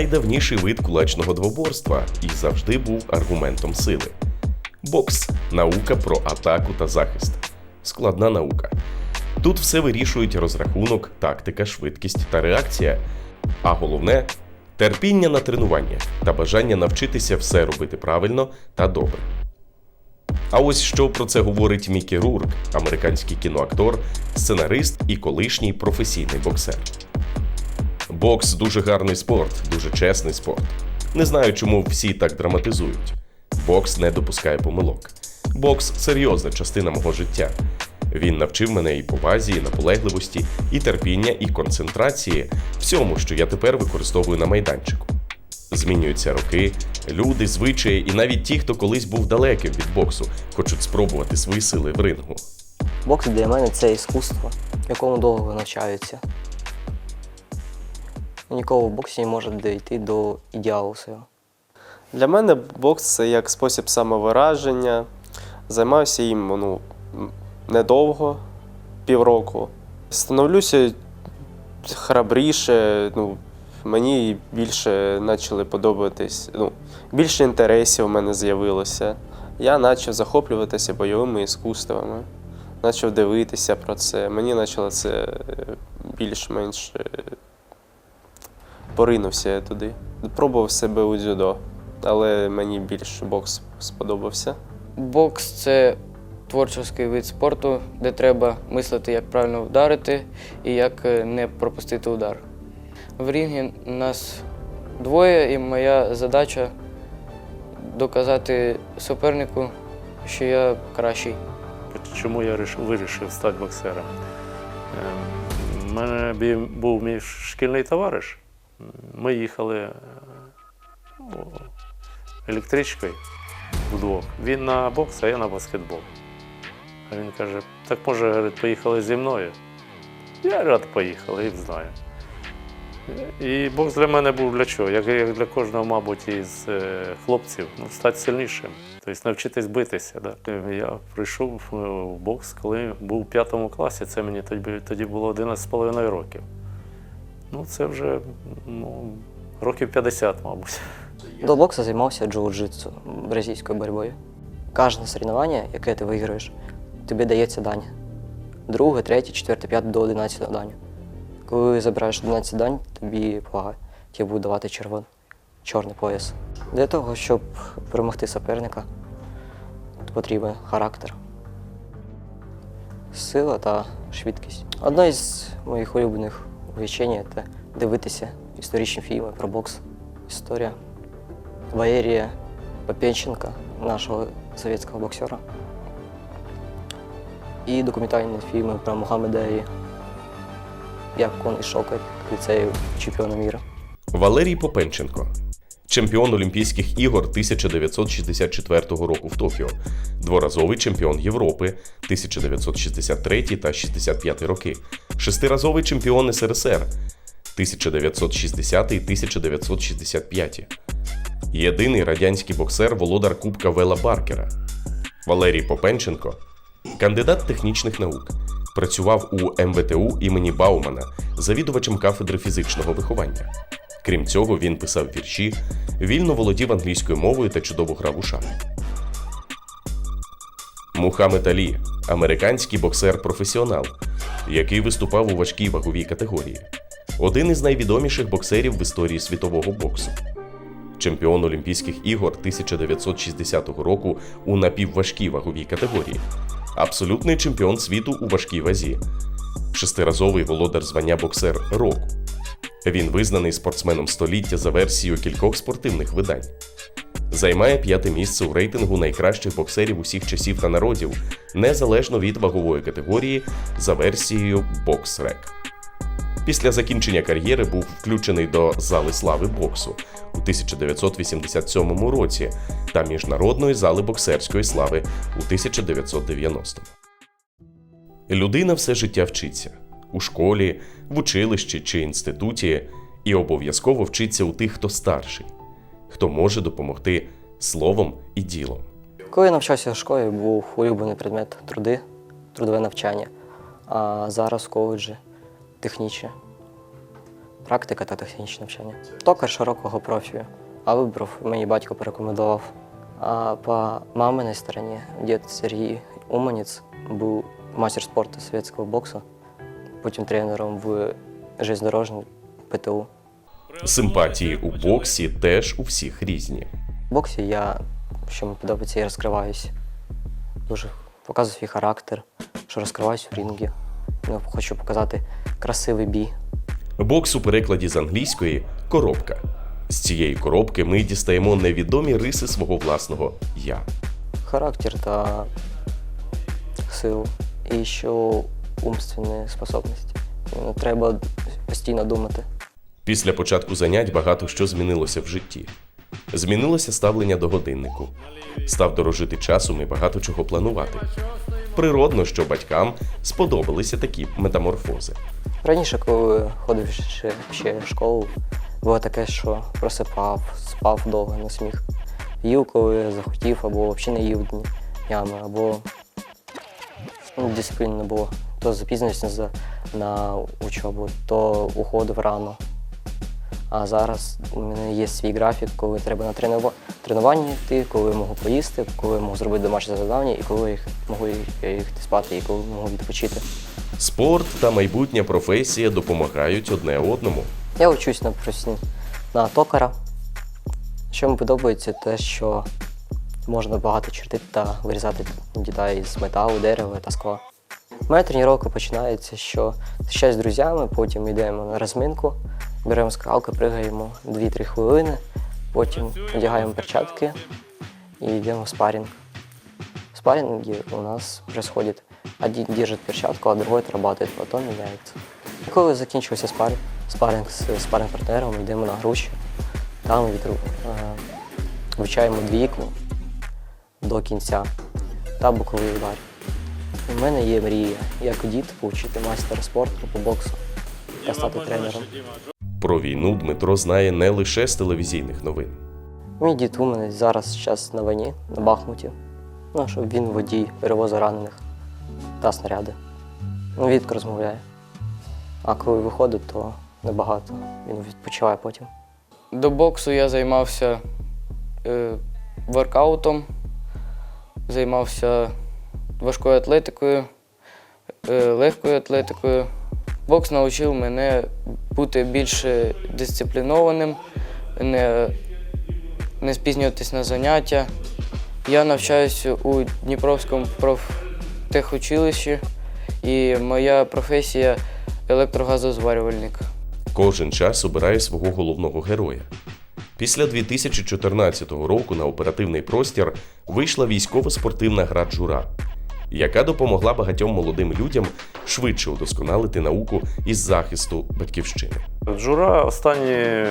Найдавніший вид кулачного двоборства і завжди був аргументом сили. Бокс наука про атаку та захист. Складна наука. Тут все вирішують розрахунок, тактика, швидкість та реакція. А головне терпіння на тренування та бажання навчитися все робити правильно та добре. А ось що про це говорить Мікі Рурк, американський кіноактор, сценарист і колишній професійний боксер. Бокс дуже гарний спорт, дуже чесний спорт. Не знаю, чому всі так драматизують. Бокс не допускає помилок. Бокс серйозна частина мого життя. Він навчив мене і повазі, і наполегливості, і терпіння, і концентрації всьому, що я тепер використовую на майданчику. Змінюються роки, люди, звичаї, і навіть ті, хто колись був далеким від боксу, хочуть спробувати свої сили в рингу. Бокс для мене це іскусство, якому довго навчаються. Нікого в боксі не може дійти до ідеалу свого. Для мене бокс це як спосіб самовираження. Займаюся їм ну, недовго, півроку. Становлюся храбріше, ну, мені більше почали подобатись, ну, більше інтересів у мене з'явилося. Я почав захоплюватися бойовими іскусствами, почав дивитися про це. Мені почало це більш-менш е, поринувся я туди. Пробував себе у дзюдо, але мені більше бокс сподобався. Бокс це творчий вид спорту, де треба мислити, як правильно вдарити і як е, не пропустити удар. В рінгі нас двоє, і моя задача доказати супернику, що я кращий. Чому я вирішив стати боксером? У мене був мій шкільний товариш. Ми їхали е, ну, електричкою вдвох. Він на бокс, а я на баскетбол. А він каже, так може, поїхали зі мною. Я рад поїхали і знаю. І бокс для мене був для чого? Як, для кожного, мабуть, із е, хлопців, ну, стати сильнішим, тобто навчитись битися. Да. Я прийшов е, в бокс, коли був у п'ятому класі, це мені тоді було 11,5 років. Ну, це вже ну, років 50, мабуть. До боксу займався джиу-джитсу, бразильською боротьбою. Кожне соревновання, яке ти виграєш, тобі дається дань. Друге, третє, четверте, п'яте до 11 дань. Коли забираєш 11 дань, тобі повага, тобі буде давати червон, чорний пояс. Для того, щоб перемогти суперника, потрібен характер, сила та швидкість. Одне із моїх улюблених увлечень – це дивитися історичні фільми про бокс. Історія Валерія Попенченка, нашого совєтського боксера. І документальні фільми про Мухаммеда Алі, як він ішов як ліцею чемпіона міра. Валерій Попенченко, чемпіон Олімпійських ігор 1964 року в Токіо, дворазовий чемпіон Європи 1963 та 65 роки, шестиразовий чемпіон СРСР 1960 і 1965. Єдиний радянський боксер володар Кубка Вела Баркера. Валерій Попенченко кандидат технічних наук. Працював у МВТУ імені Баумана, завідувачем кафедри фізичного виховання. Крім цього, він писав вірші, вільно володів англійською мовою та чудово грав у шахи. Мухаммед Алі американський боксер-професіонал, який виступав у важкій ваговій категорії. Один із найвідоміших боксерів в історії світового боксу. Чемпіон Олімпійських ігор 1960 року у напівважкій ваговій категорії. Абсолютний чемпіон світу у важкій вазі. Шестиразовий володар звання боксер року. Він визнаний спортсменом століття за версією кількох спортивних видань. Займає п'яте місце у рейтингу найкращих боксерів усіх часів та народів, незалежно від вагової категорії за версією BoxRec. Після закінчення кар'єри був включений до Зали слави боксу у 1987 році та Міжнародної зали боксерської слави у 1990. Людина все життя вчиться у школі, в училищі чи інституті, і обов'язково вчиться у тих, хто старший, хто може допомогти словом і ділом. Коли я навчався в школі, був улюблений предмет труди, трудове навчання, а зараз коледжі технічне. практика та технічне навчання. Токар широкого профілю, а вибрав мені батько порекомендував. А по маминій стороні дід Сергій Уманіц був мастер спорту совєтського боксу, потім тренером в железнодорожному ПТУ. Симпатії у боксі теж у всіх різні. В боксі я, що мені подобається, я розкриваюсь. Дуже показую свій характер, що розкриваюсь в рінгі. Ну, хочу показати красивий бій. Бокс у перекладі з англійської коробка. З цієї коробки ми дістаємо невідомі риси свого власного я. Характер та силу. І ще умственні способності. Треба постійно думати. Після початку занять багато що змінилося в житті. Змінилося ставлення до годиннику. Став дорожити часом і багато чого планувати. Природно, що батькам сподобалися такі метаморфози. Раніше, коли ходив ще, ще в школу, було таке, що просипав, спав довго, не сміх. Їв, коли захотів, або взагалі не їв днями, або ну, дисципліни не було. То запізнився на учобу, то уходив рано. А зараз у мене є свій графік, коли треба на тренува- тренування йти, коли можу поїсти, коли я можу зробити домашнє завдання і коли їх можу їхати спати, і коли можу відпочити. Спорт та майбутня професія допомагають одне одному. Я учусь на професійні на токара. Що мені подобається, те, що можна багато чертити та вирізати дітей з металу, дерева та скла. Моя тренування починається, що зустрічаюсь з друзями, потім йдемо на розминку, беремо скалки, пригаємо 2-3 хвилини, потім одягаємо перчатки і йдемо в спарринг. В у нас происходит один держит перчатку, а другой отрабатывает, потом меняется. І коли закінчився спарринг, спарринг з спарринг-партнером, йдемо на груші, там відру, е, вивчаємо двійку до кінця та боковий удар. У мене є мрія, як дід, повчити майстера спорту по боксу та стати тренером. Про війну Дмитро знає не лише з телевізійних новин. Мій дід у мене зараз зараз на війні, на Бахмуті. Ну, щоб він водій, перевозить ранених та снаряди. Ну, рідко розмовляє. А коли виходить, то небагато. Він відпочиває потім. До боксу я займався е, воркаутом, займався важкою атлетикою, е, легкою атлетикою. Бокс навчив мене бути більш дисциплінованим, не, не спізнюватись на заняття. Я навчаюся у Дніпровському профтехучилищі, і моя професія електрогазозварювальник. Кожен час обирає свого головного героя. Після 2014 року на оперативний простір вийшла військово-спортивна гра Джура, яка допомогла багатьом молодим людям швидше удосконалити науку із захисту батьківщини. Джура останні,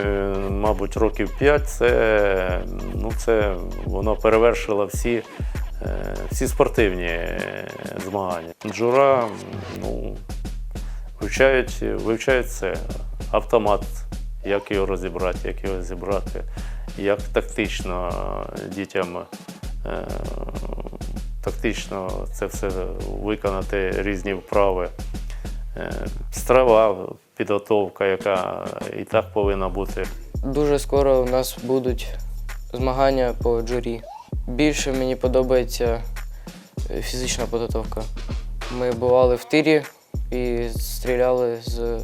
мабуть, років 5 це, ну, це воно перевершило всі, е, всі спортивні е, змагання. Джура ну, вивчають, вивчають все. Автомат, як його розібрати, як його зібрати, як тактично дітям е, тактично це все виконати різні вправи. Е, Страва, підготовка, яка і так повинна бути. Дуже скоро у нас будуть змагання по джурі. Більше мені подобається е, фізична підготовка. Ми бували в тирі і стріляли з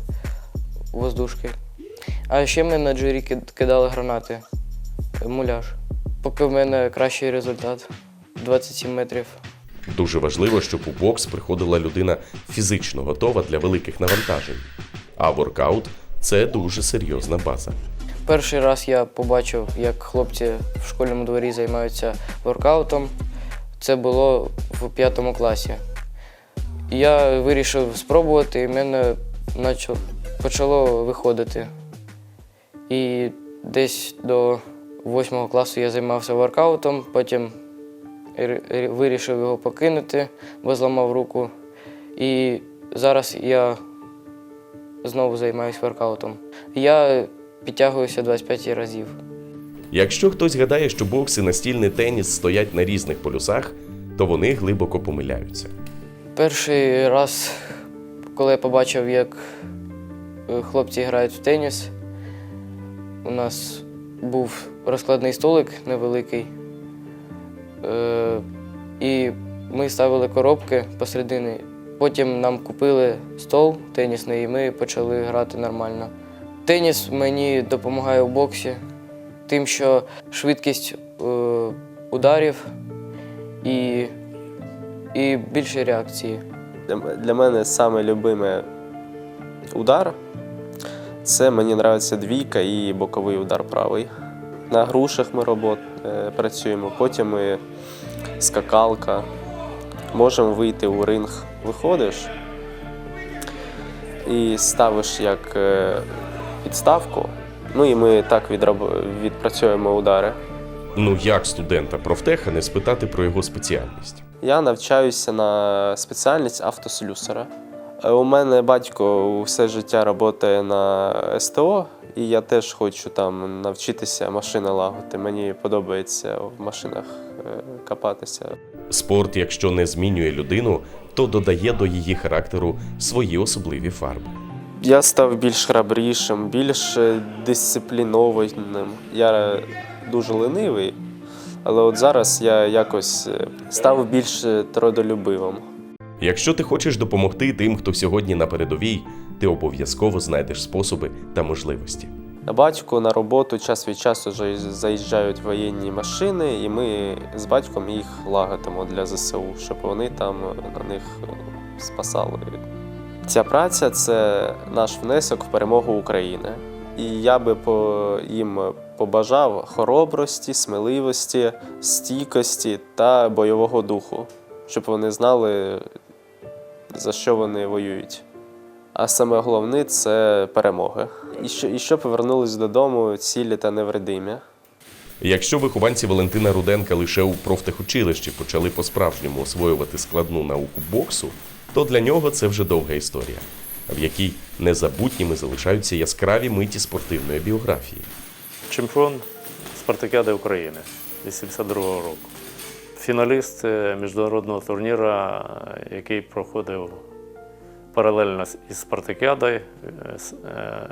воздушки. А ще ми на джурі кидали гранати. Муляж. Поки в мене кращий результат 27 метрів. Дуже важливо, щоб у бокс приходила людина фізично готова для великих навантажень. А воркаут це дуже серйозна база. Перший раз я побачив, як хлопці в школьному дворі займаються воркаутом. Це було в п'ятому класі. Я вирішив спробувати, і в мене почало виходити. І десь до восьмого класу я займався воркаутом, потім вирішив його покинути, бо зламав руку. І зараз я знову займаюся воркаутом. Я підтягуюся 25 разів. Якщо хтось гадає, що бокс і настільний теніс стоять на різних полюсах, то вони глибоко помиляються. Перший раз, коли я побачив, як е, хлопці грають в теніс. У нас був розкладний столик невеликий. Е, І ми ставили коробки посередині. Потім нам купили стол тенісний, і ми почали грати нормально. Теніс мені допомагає у боксі, тим, що швидкість е, ударів і, і більше реакції. Для, мене саме любиме удар це мені подобається двійка і боковий удар правий. На грушах ми робот, е, працюємо, потім ми скакалка. Можемо вийти у ринг, виходиш і ставиш як е, підставку. Ну і ми так відроб... відпрацьовуємо удари. Ну як студента профтеха не спитати про його спеціальність? Я навчаюся на спеціальність автослюсара. Е, У мене батько все життя працює на СТО, і я теж хочу там навчитися машини лагодити. Мені подобається в машинах е, копатися. Спорт, якщо не змінює людину, то додає до її характеру свої особливі фарби. Я став більш храбрішим, більш дисциплінованим. Я дуже ленивий, але от зараз я якось е, став більш трудолюбивим. Якщо ти хочеш допомогти тим, хто сьогодні на передовій, ти обов'язково знайдеш способи та можливості. На батьку на роботу час від часу заїжджають воєнні машини, і ми з батьком їх лагодимо для ЗСУ, щоб вони там на них е, спасали. Ця праця це наш внесок в перемогу України. І я би по їм побажав хоробрості, сміливості, стійкості та бойового духу, щоб вони знали, за що вони воюють. А саме головне це перемоги. І що, і щоб повернулись додому цілі та невредимі. Якщо вихованці Валентина Руденка лише у профтехучилищі почали по-справжньому освоювати складну науку боксу, то для нього це вже довга історія, в якій незабутніми залишаються яскраві миті спортивної біографії. Чемпіон Спартакіади України 82-го року. Фіналіст е, міжнародного турніру, е, який проходив паралельно із Спартакіадою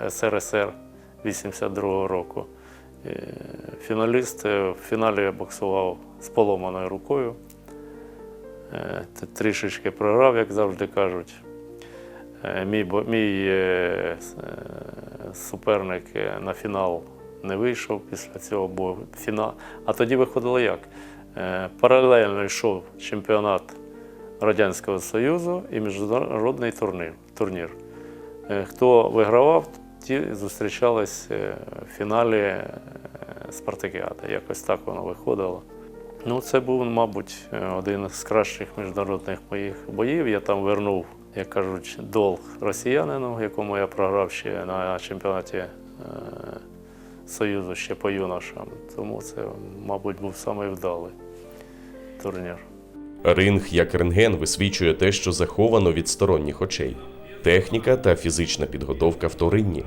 е, СРСР 82-го року. Фіналіст в фіналі боксував з поломаною рукою. Трішечки програв, як завжди кажуть. Мій, бо- мій суперник на фінал не вийшов після цього бою. Фінал. А тоді виходило як? Е, Паралельно йшов чемпіонат Радянського Союзу і міжнародний турнір. Е, Хто вигравав, ті зустрічались е, в фіналі Спартакіади. Якось так воно виходило. Ну, це був, мабуть, один з кращих міжнародних моїх боїв. Я там вернув, як кажуть, долг росіянину, якому я програв ще на чемпіонаті Союзу ще по юношам. Тому це, мабуть, був самий вдалий турнір. Ринг як рентген висвічує те, що заховано від сторонніх очей. Техніка та фізична підготовка вторинні.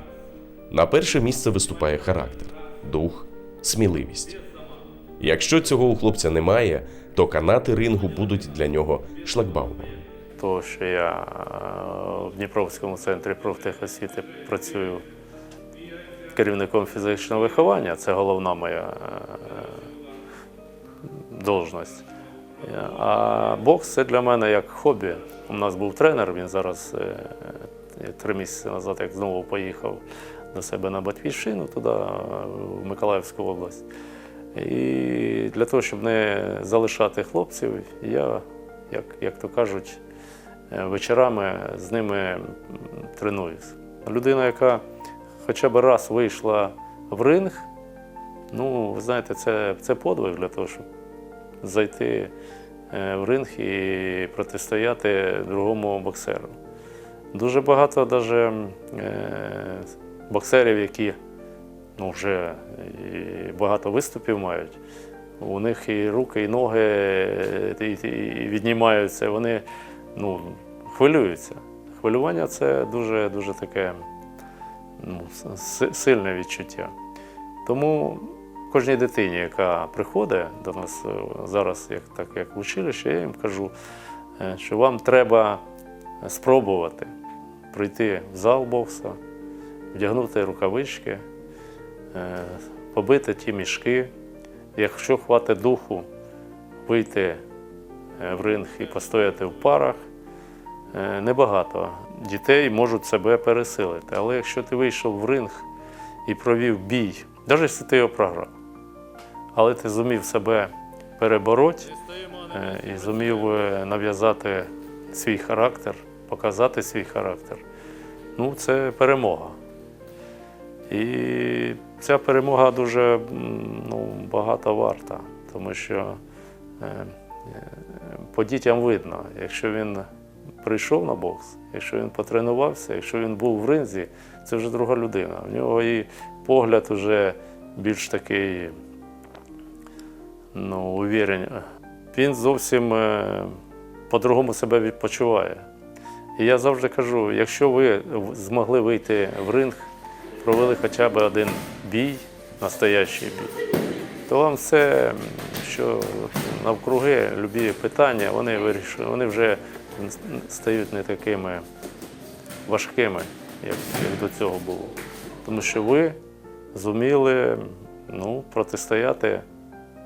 На перше місце виступає характер, дух, сміливість. Якщо цього у хлопця немає, то канати рингу будуть для нього шлагбаумом. того, що я е, в Дніпровському центрі профтехосвіти працюю керівником фізичного виховання, це головна моя е, должність. А бокс це для мене як хобі. У нас був тренер, він зараз е, е, три місяці назад, як знову поїхав до себе на Батьківщину, туди, в Миколаївську область. І для того, щоб не залишати хлопців, я, як, як то кажуть, вечорами з ними тренуюсь. Людина, яка хоча б раз вийшла в ринг, ну, ви знаєте, це, це подвиг для того, щоб зайти е, в ринг і протистояти другому боксеру. Дуже багато даже, е, боксерів, які ну, вже і багато виступів мають. У них і руки, і ноги е, і, і віднімаються, вони ну, хвилюються. Хвилювання це дуже, дуже таке ну, сильне відчуття. Тому кожній дитині, яка приходить до нас е, зараз, як, так як в училище, я їм кажу, е, що вам треба спробувати прийти в зал бокса, вдягнути рукавички, е, побити ті мішки. Якщо хватить духу, вийти в ринг і постояти в парах, небагато дітей можуть себе пересилити. Але якщо ти вийшов в ринг і провів бій, навіть якщо ти його програв, але ти зумів себе перебороти е, і зумів е, нав'язати свій характер, показати свій характер, ну це перемога. І ця перемога дуже ну, багато варта, тому що е, по дітям видно, якщо він прийшов на бокс, якщо він потренувався, якщо він був в ринзі, це вже друга людина. В нього і погляд вже більш такий ну, уверен. Він зовсім е, по-другому себе відпочиває. І я завжди кажу: якщо ви змогли вийти в ринг, провели хоча б один бій, настоящий бій, то вам все, що навкруги, любі питання, вони вирішують, вони вже стають не такими важкими, як, як до цього було. Тому що ви зуміли ну, протистояти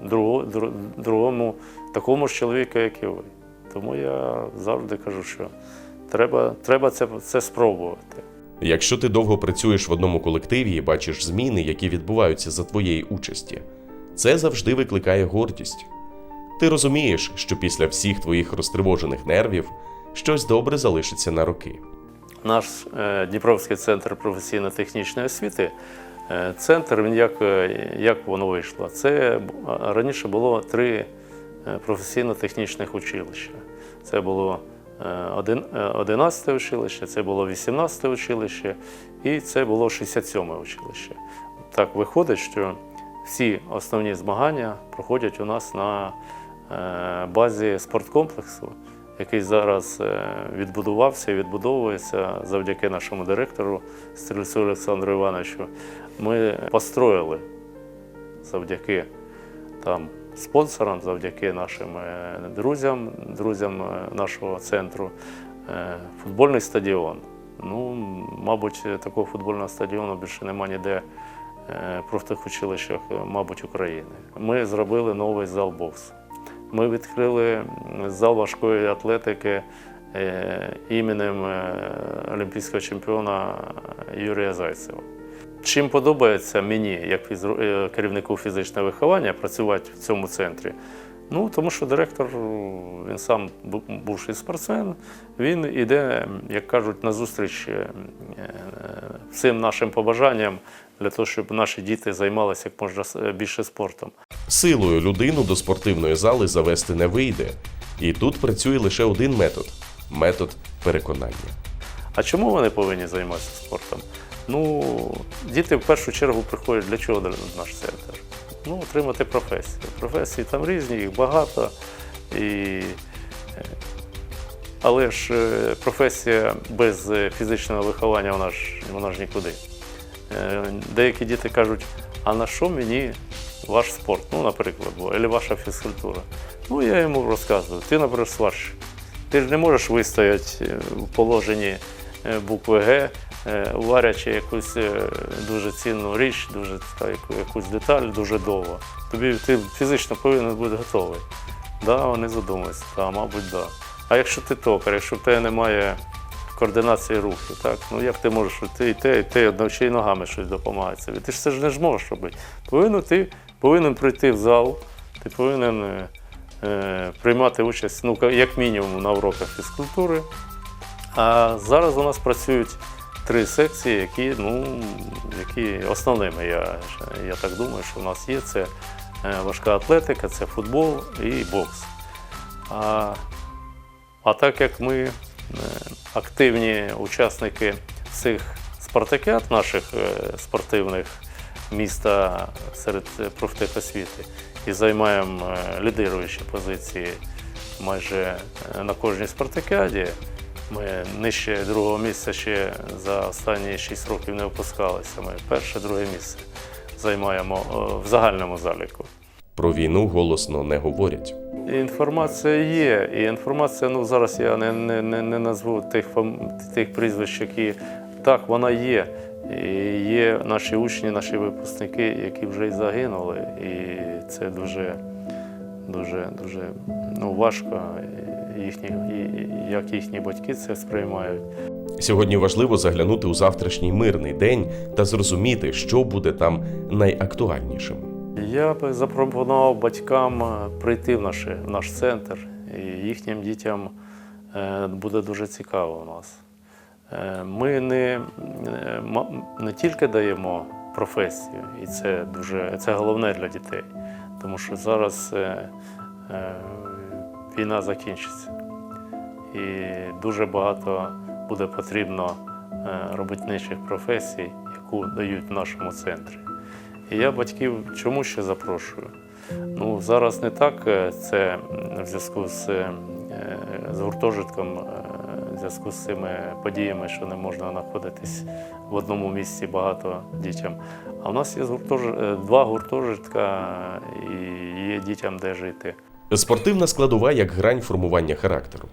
другу- дру- другому такому ж чоловіку, як і ви. Тому я завжди кажу, що треба, треба це, це спробувати. Якщо ти довго працюєш в одному колективі і бачиш зміни, які відбуваються за твоєї участі, це завжди викликає гордість. Ти розумієш, що після всіх твоїх розтривожених нервів щось добре залишиться на роки. Наш е, Дніпровський центр професійно-технічної освіти. е, Центр, він як, е, як воно вийшло? Це раніше було три професійно-технічних училища. Це було е, один- е, 11 училище, це було 18 училище і це було 67 училище. Так виходить, що всі основні змагання проходять у нас на базі спорткомплексу, який зараз е, відбудувався і відбудовується завдяки нашому директору Стрільцю Олександру Івановичу. Ми построїли завдяки там спонсорам, завдяки нашим е, друзям, друзям е, нашого центру, е, футбольний стадіон. Ну, мабуть, такого футбольного стадіону більше нема ніде е, в профтехучилищах, е, мабуть, України. Ми зробили новий зал боксу. Ми відкрили зал важкої атлетики е, іменем е, олімпійського чемпіона Юрія Зайцева. Чим подобається мені, як е, керівнику фізичного виховання, працювати в цьому центрі? Ну, тому що директор, він сам бу- бувший спортсмен, він іде, як кажуть, на зустріч всім нашим побажанням для того, щоб наші діти займалися як можна більше спортом. Силою людину до спортивної зали завести не вийде. І тут працює лише один метод метод переконання. А чому вони повинні займатися спортом? Ну, діти в першу чергу приходять для чого наш центр? Ну, отримати професію. Професії там різні, їх багато. І... е, Але ж е, професія без е, фізичного виховання вона ж, вона ж нікуди. Деякі діти кажуть, а на що мені ваш спорт? Ну, наприклад, або ваша фізкультура. Ну, я йому розказую, ти набереш сварщик. Ти ж не можеш вистояти е, в положенні е, букви Г, е, варячи якусь дуже цінну річ, дуже та, яку- якусь деталь дуже довго. Тобі ти фізично повинен бути готовий. Да, вони задумаються, да, мабуть, да. А якщо ти токар, якщо в тебе немає координації рухів, так, ну як ти можеш і те, і те, одно ще й ногами щось допомагає собі. Ти ж це ж не ж можеш робити. Повинен, ти повинен прийти в зал, ти повинен е, е, приймати участь, ну, як мінімум, на уроках фізкультури. А зараз у нас працюють три секції, які, ну, які основними, я, я так думаю, що у нас є. Це е, важка атлетика, це футбол і бокс. А, а так як ми е, активні учасники всіх спартакіад наших спортивних міста серед профтехосвіти і займаємо е, лідируючі позиції майже е, на кожній спартакіаді. Ми нижче другого місця ще за останні 6 років не опускалися. Ми перше, друге місце займаємо е, в загальному заліку. Про війну голосно не говорять. Інформація є, і інформація, ну зараз я не, не, не, не назву тих, тих прізвищ, які так, вона є. І є наші учні, наші випускники, які вже й загинули. І це дуже, дуже, дуже ну, важко, їхні, як їхні батьки це сприймають. Сьогодні важливо заглянути у завтрашній мирний день та зрозуміти, що буде там найактуальнішим. Я би запропонував батькам е, прийти в наш, в наш центр, і їхнім дітям е, буде дуже цікаво у нас. Е, Ми не, е, не тільки даємо професію, і це дуже це головне для дітей, тому що зараз е, е, війна закінчиться. І дуже багато буде потрібно е, робітничих професій, яку дають в нашому центрі. І я батьків чому ще запрошую? Ну, зараз не так це в зв'язку з, з гуртожитком, зв'язку з цими подіями, що не можна знаходитись в одному місці багато дітям. А в нас є гуртож... е, два гуртожитка і є дітям де жити. Спортивна складова як грань формування характеру.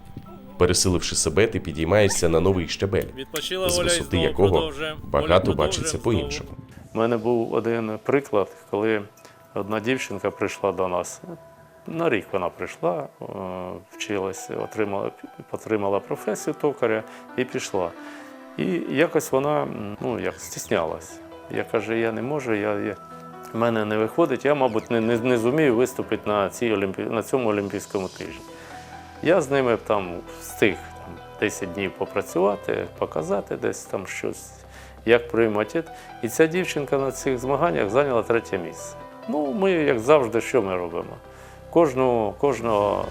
Пересиливши себе, ти підіймаєшся на новий Відпочила з висоти якого. Багато бачиться по-іншому. У мене був один приклад, коли одна дівчинка прийшла до нас. На рік вона прийшла, е, вчилась, отримала, отримала професію токаря і пішла. І якось вона ну, як стіснялась. Я кажу, я не можу, я, я, в мене не виходить, я, мабуть, не, не, не зумію виступити на, цій олімпі... на цьому олімпійському тижні. Я з ними там встиг там, 10 днів попрацювати, показати десь там щось, як приймати. І ця дівчинка на цих змаганнях зайняла третє місце. Ну, ми, як завжди, що ми робимо? Кожного, кожного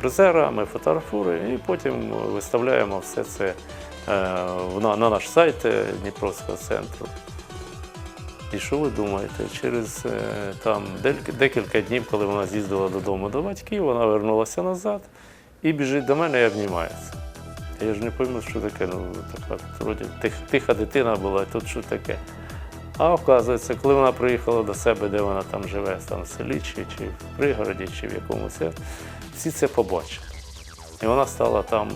призера ми фотографуємо і потім виставляємо все це е, на, на наш сайт е, Дніпровського центру. І що ви думаєте? Через е, там декілька днів, коли вона з'їздила додому до батьків, вона вернулася назад і біжить до мене і обнімається. Я ж не пойму, що таке. Ну, така вроді тих, тиха дитина була, тут що таке. А оказується, коли вона приїхала до себе, де вона там живе, там в селі, чи, чи в пригороді, чи в якомусь, всі це побачили. І вона стала там,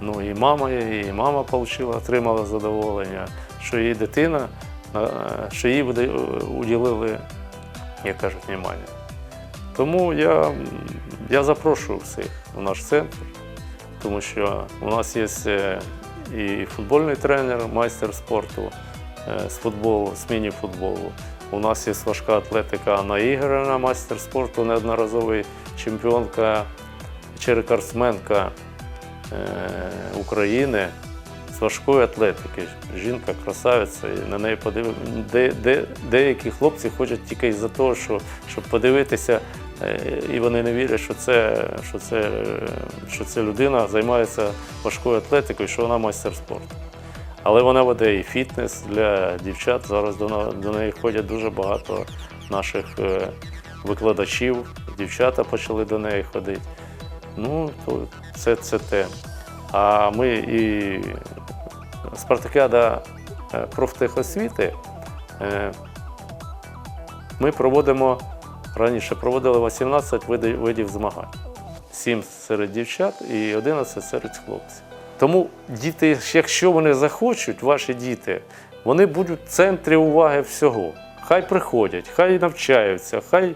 ну і мама, і мама получила, отримала задоволення, що її дитина, е, що їй е, уділили, як кажуть, внимання. Тому я, я запрошую всіх у наш центр, тому що у нас є е, і футбольний тренер, майстер спорту е, з футболу, з міні-футболу. У нас є важка атлетика Анна Ігорівна, майстер спорту, неодноразовий чемпіонка чи рекордсменка е, України з важкої атлетики. Жінка красавиця, і на неї подив... де, де, деякі хлопці ходять тільки із-за того, що, щоб подивитися, е, і вони не вірять, що це, що, це, е, що це людина займається важкою атлетикою, що вона майстер спорту. Але вона веде і фітнес для дівчат. Зараз до, неї ходять дуже багато наших е, викладачів. Дівчата почали до неї ходити. Ну, то це, це те. А ми і спартакіада е, профтехосвіти е, ми проводимо раніше проводили 18 види- видів змагань. 7 серед дівчат і 11 серед хлопців. Тому діти, якщо вони захочуть, ваші діти, вони будуть в центрі уваги всього. Хай приходять, хай навчаються, хай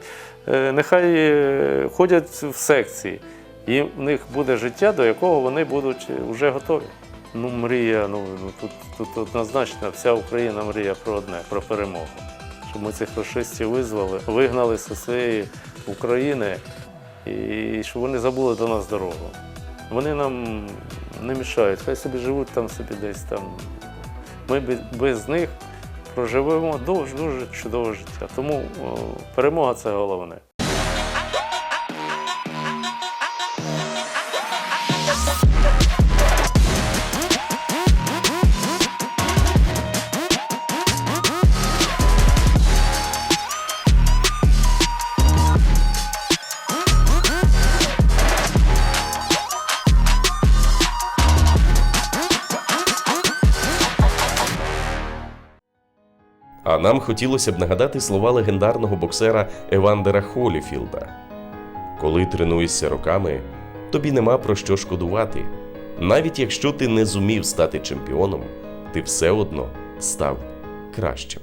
е, нехай е, ходять в секції. І в них буде життя, до якого вони будуть вже готові. Ну, мрія, ну ну, тут, тут однозначно вся Україна мріє про одне, про перемогу. Щоб ми цих фашистів визвали, вигнали зі своєї України і щоб вони забули до нас дорогу. Вони нам не мішають, хай собі живуть там собі десь там. Ми без, них проживемо дуже дуже чудове життя. Тому перемога це головне. Нам хотілося б нагадати слова легендарного боксера Евандера Холіфілда. Коли тренуєшся роками, тобі нема про що шкодувати. Навіть якщо ти не зумів стати чемпіоном, ти все одно став кращим.